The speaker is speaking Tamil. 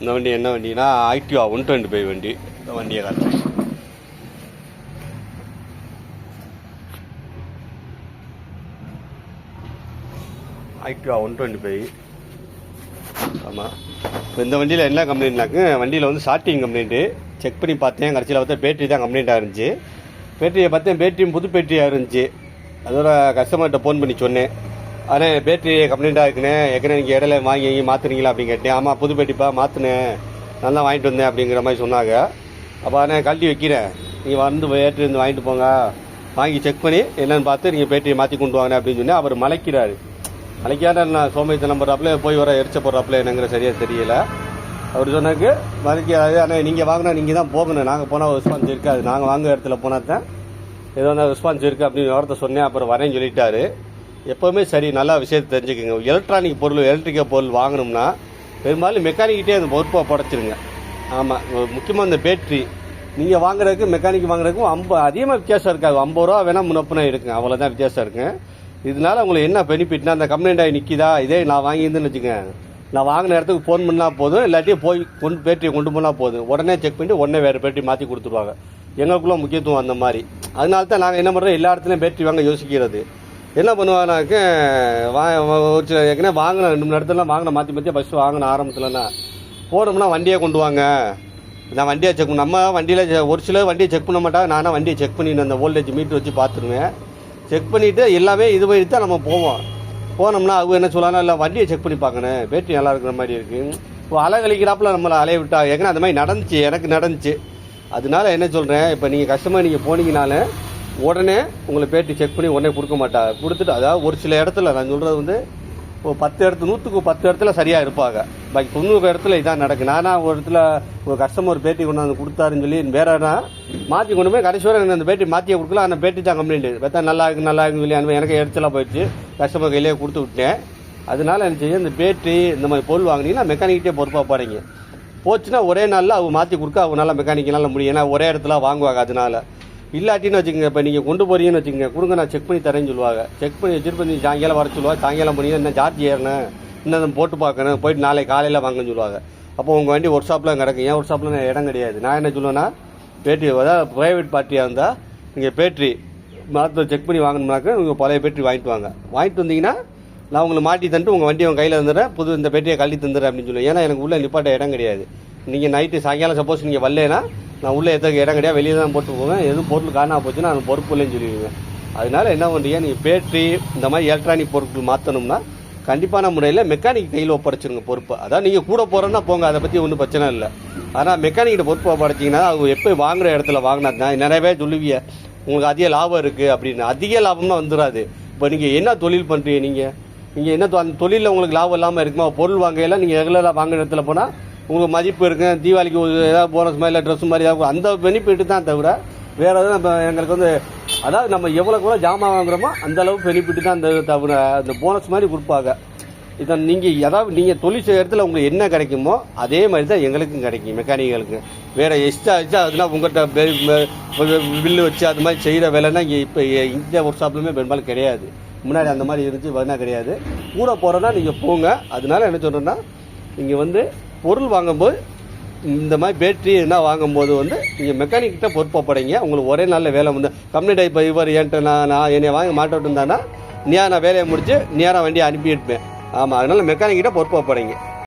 இந்த வண்டி என்ன வண்டினா ஆக்டிவா ஒன் டுவெண்ட்டி ஃபைவ் வண்டி இந்த வண்டியை காட்டுறேன். ஆக்டிவா ஒன் டுவெண்ட்டி ஃபைவ் ஆமாம் இப்போ இந்த வண்டியில் என்ன கம்ப்ளைண்ட்னாக்கு வண்டியில் வந்து ஸ்டார்டிங் கம்ப்ளைண்ட்டு செக் பண்ணி பார்த்தேன் கடைசியில் பார்த்தா பேட்டரி தான் கம்ப்ளைண்ட்டாக இருந்துச்சு. பேட்டரியை பார்த்தேன் பேட்டரியும் புது பேட்டரியாக இருந்துச்சு. அதோட கஸ்டமர்கிட்ட ஃபோன் பண்ணி சொன்னேன். அண்ணே பேட்டரி கம்ப்ளைண்ட்டாக இருக்குண்ணே. ஏற்கனவே நீங்கள் இடையில வாங்கி வாங்கி மாற்றுறீங்களா அப்படின்னு கேட்டேன். ஆமாம் புது பேட்டிப்பா மாற்றினேன் நல்லா வாங்கிட்டு வந்தேன் அப்படிங்கிற மாதிரி சொன்னாங்க. அப்போ அண்ணே கழட்டி வைக்கிறேன். நீங்கள் வந்து பேட்டரி இருந்து வாங்கிட்டு போங்க. வாங்கி செக் பண்ணி என்னன்னு பார்த்து நீங்கள் பேட்டரியை மாற்றி கொண்டு வாங்க அப்படின்னு சொன்னேன். அவர் மலைக்கிறாரு. மலைக்காத நான் சோமயத்தை நம்புறாப்புல போய் வர எரிச்ச போடுறாப்புல என்னங்கிற சரியாக தெரியல. அவர் சொன்னாக்கு மறைக்காது ஆனால் நீங்கள் வாங்கினா நீங்கள் தான் போகணும். நாங்கள் போனால் ரெஸ்பான்ஸ் இருக்காது. நாங்கள் வாங்குற இடத்துல போனால் தான் ஏதோ ரெஸ்பான்ஸ் இருக்குது அப்படின்னு வார்த்தை சொன்னேன். அப்புறம் வரேன்னு சொல்லிட்டாரு. எப்போவுமே சரி நல்லா விஷயத்தை தெரிஞ்சுக்கோங்க. எலக்ட்ரானிக் பொருள் எலக்ட்ரிக்கல் பொருள் வாங்கணும்னா பெரும்பாலும் மெக்கானிக்கிட்டே அந்த பொறுப்பாக படைச்சிருங்க. ஆமாம் முக்கியமாக இந்த பேட்ரி நீங்கள் வாங்குறதுக்கு மெக்கானிக் வாங்குறதுக்கும் ஐம்ப அதிகமாக வித்தியாசம் இருக்காது. ஐம்பது ரூபா வேணால் முன்னப்புனா இருக்குங்க அவ்வளோதான் வித்தியாசம் இருக்குங்க இதனால உங்களுக்கு என்ன பெனிஃபிட்னா அந்த கம்ப்ளைண்ட் ஆகி நிற்கிதா இதே நான் வாங்கியிருந்தேன்னு வச்சுக்கோங்க. நான் வாங்கின இடத்துக்கு ஃபோன் பண்ணால் போதும் இல்லாட்டியும் போய் கொண்டு பேட்டரியை கொண்டு போனால் போதும். உடனே செக் பண்ணிட்டு உடனே வேறு பேட்டரி மாற்றி கொடுத்துருவாங்க. எங்களுக்குள்ள முக்கியத்துவம் அந்த மாதிரி. அதனால தான் நாங்கள் என்ன பண்ணுறோம் எல்லா இடத்துலையும் பேட்டரி வாங்க யோசிக்கிறது. என்ன பண்ணுவாங்கனாக்க வா ஒரு சில ஏற்கனவே வாங்கின ரெண்டு மூணு இடத்துலலாம் வாங்கின மாற்றி மாற்றி ஃபஸ்ட்டு வாங்கின ஆரம்பத்துலனா போனோம்னா வண்டியை கொண்டு வாங்க. நான் வண்டியை செக் பண்ண நம்ம வண்டியில் ஒரு சிலர் வண்டியை செக் பண்ண மாட்டாங்க நானும் வண்டியை செக் பண்ணி அந்த ஓல்டேஜ் மீட்டர் வச்சு பார்த்துருவேன். செக் பண்ணிவிட்டு எல்லாமே இது பண்ணி தான் நம்ம போவோம். போனோம்னா அவங்க என்ன சொல்லலாம் இல்லை வண்டியை செக் பண்ணி பார்க்கணும். பேட்டரி நல்லா இருக்கிற மாதிரி இருக்குது இப்போ அலை கழிக்கிறாப்புல நம்மளை அலைய விட்டா ஏன்னா அந்த மாதிரி நடந்துச்சு எனக்கு நடந்துச்சு. அதனால என்ன சொல்கிறேன் இப்போ நீங்கள் கஸ்டமர் நீங்கள் போனீங்கனாலும் உடனே உங்களை பேட்டி செக் பண்ணி உடனே கொடுக்க மாட்டாங்க கொடுத்துட்டு அதாவது ஒரு சில இடத்துல நான் சொல்கிறது வந்து இப்போ பத்து இடத்து நூற்றுக்கு பத்து இடத்துல சரியாக இருப்பாங்க. பாக்கி தொண்ணூறு இடத்துல இதான் நடக்கு. நானா ஒரு இடத்துல ஒரு கஸ்டமர் பேட்டி கொண்டாந்து கொடுத்தாருன்னு சொல்லி வேறனா மாற்றி கொண்டு போய் கடைசி வரை அந்த பேட்டி மாற்றியே கொடுக்கல அந்த பேட்டி தான் கம்ப்ளைண்ட் பார்த்தா நல்லா இருக்கு நல்லா இருக்குன்னு சொல்லி அனுப்பி எனக்கு எரிச்சலாக போயிடுச்சு. கஸ்டமர் கையிலேயே கொடுத்து விட்டேன். அதனால என்ன செய்ய இந்த பேட்டி இந்த மாதிரி பொருள் வாங்கினீங்கன்னா மெக்கானிக்கிட்டே பொறுப்பாக போகிறீங்க போச்சுன்னா ஒரே நாளில் அவங்க மாற்றி கொடுக்க அவங்களால மெக்கானிக்கனால முடியும். ஏன்னா ஒரே இடத்துல வாங்குவாங்க அதனால. இல்லாட்டின்னு வச்சுக்கோங்க இப்போ நீங்கள் கொண்டு போறீங்கன்னு வச்சுக்கோங்க கொடுங்க நான் செக் பண்ணி தரேன்னு சொல்லுவாங்க. செக் பண்ணி வச்சுட்டு நீ சாயங்காலம் வர சொல்லுவாங்க சாயங்காலம் பண்ணி என்ன சார்ஜ் ஏறணும் இன்னும் போட்டு பார்க்கணும் போயிட்டு நாளை காலையில் வாங்கன்னு சொல்லுவாங்க. அப்போ உங்கள் வண்டி ஒர்க் ஷாப்லாம் கிடக்கும் ஏன் ஒர்க் ஷாப்பில் இடம் கிடையாது. நான் என்ன சொல்லுவேன்னா பேட்டரி அதாவது ப்ரைவேட் பார்ட்டியாக இருந்தால் நீங்கள் பேட்டரி மரத்தில் செக் பண்ணி வாங்கணும்னாக்க உங்கள் பழைய பேட்டரி வாங்கிட்டு வாங்க. வாங்கிட்டு வந்தீங்கன்னா நான் உங்களை மாட்டி தந்துட்டு உங்கள் வண்டி உங்கள் கையில் தந்துடுறேன் புது இந்த பேட்டரியை கழட்டி தந்துடுறேன் அப்படின்னு சொல்லுவேன். ஏன்னா எனக்கு உள்ளே நிப்பாட்ட இடம் கிடையாது. நீங்கள் நைட்டு சாயங்காலம் சப்போஸ் நீங்கள் வரலனா நான் உள்ளே எத்தக்கு இடம் கிடையாது வெளியே தான் போட்டு போவேன். எதுவும் பொருள் காணாமல் போச்சுன்னா அது பொறுப்பு இல்லைன்னு சொல்லிடுவேன். அதனால என்ன பண்ணுறீங்க நீங்கள் பேட்ரி இந்த மாதிரி எலக்ட்ரானிக் பொருட்கள் மாற்றணும்னா கண்டிப்பான முறையில் மெக்கானிக் கையில் ஒப்படைச்சிருங்க பொறுப்பு. அதான் நீங்கள் கூட போகிறோன்னா போங்க அதை பற்றி ஒன்றும் பிரச்சனை இல்லை. ஆனால் மெக்கானிக்கிட்ட பொறுப்பு ஒப்படைச்சிங்கன்னா அவங்க எப்போ வாங்குகிற இடத்துல வாங்கினா தான் சொல்லுவீங்க உங்களுக்கு அதிக லாபம் இருக்குது அப்படின்னு. அதிக லாபம்னா வந்துடாது இப்போ நீங்கள் என்ன தொழில் பண்ணுறீங்க நீங்கள் நீங்கள் என்ன தொ- அந்த தொழிலில் உங்களுக்கு லாபம் இல்லாமல் இருக்குமா? பொருள் வாங்கையில் நீங்கள் ரெகுலராக வாங்குற இடத்துல போனால் உங்களுக்கு மதிப்பு இருக்கு தீபாவளிக்கு ஒரு ஏதாவது போனஸ் மாதிரி இல்லை ட்ரெஸ் மாதிரி ஏதாவது அந்த பெனிஃபிட் தான் தவிர வேற எதுவும் நம்ம எங்களுக்கு வந்து அதாவது நம்ம எவ்வளோ எவ்வளோ ஜாமான் வாங்குறோமோ அந்த அளவு பெனிஃபிட் தான் அந்த தவிர அந்த போனஸ் மாதிரி கொடுப்பாங்க. இதை நீங்கள் ஏதாவது நீங்கள் தொழில் செய்கிற இடத்துல உங்களுக்கு என்ன கிடைக்குமோ அதே மாதிரி தான் எங்களுக்கும் கிடைக்கும் மெக்கானிக்களுக்கு வேறு எக்ஸ்ட்ரா எக்ஸ்ட்ரா அதெல்லாம் உங்கள்கிட்ட பில்லு வச்சு அது மாதிரி செய்கிற வேலைன்னா இங்கே இப்போ இந்த ஒர்க் ஷாப்லையுமே பெரும்பாலும் கிடையாது. முன்னாடி அந்த மாதிரி இருந்துச்சு வேணா கிடையாது. கூட போகிறதா நீங்கள் போங்க. அதனால என்ன சொல்கிறேன்னா நீங்கள் வந்து பொருள் வாங்கும்போது இந்த மாதிரி பேட்ரி என்ன வாங்கும்போது வந்து நீங்கள் மெக்கானிக்கிட்ட பொறுப்பப்படைங்க உங்களுக்கு ஒரே நாளில் வேலை வந்து கம்பெனி டைப் இவர் என்கிட்ட நான் நான் என்னை வாங்கி மாட்ட இருந்தானா நீயா நான் வேலையை முடித்து நேராக வண்டியை அனுப்பிட்டுப்பேன் ஆமாம் அதனால மெக்கானிக்கிட்ட பொறுப்பப்படுங்க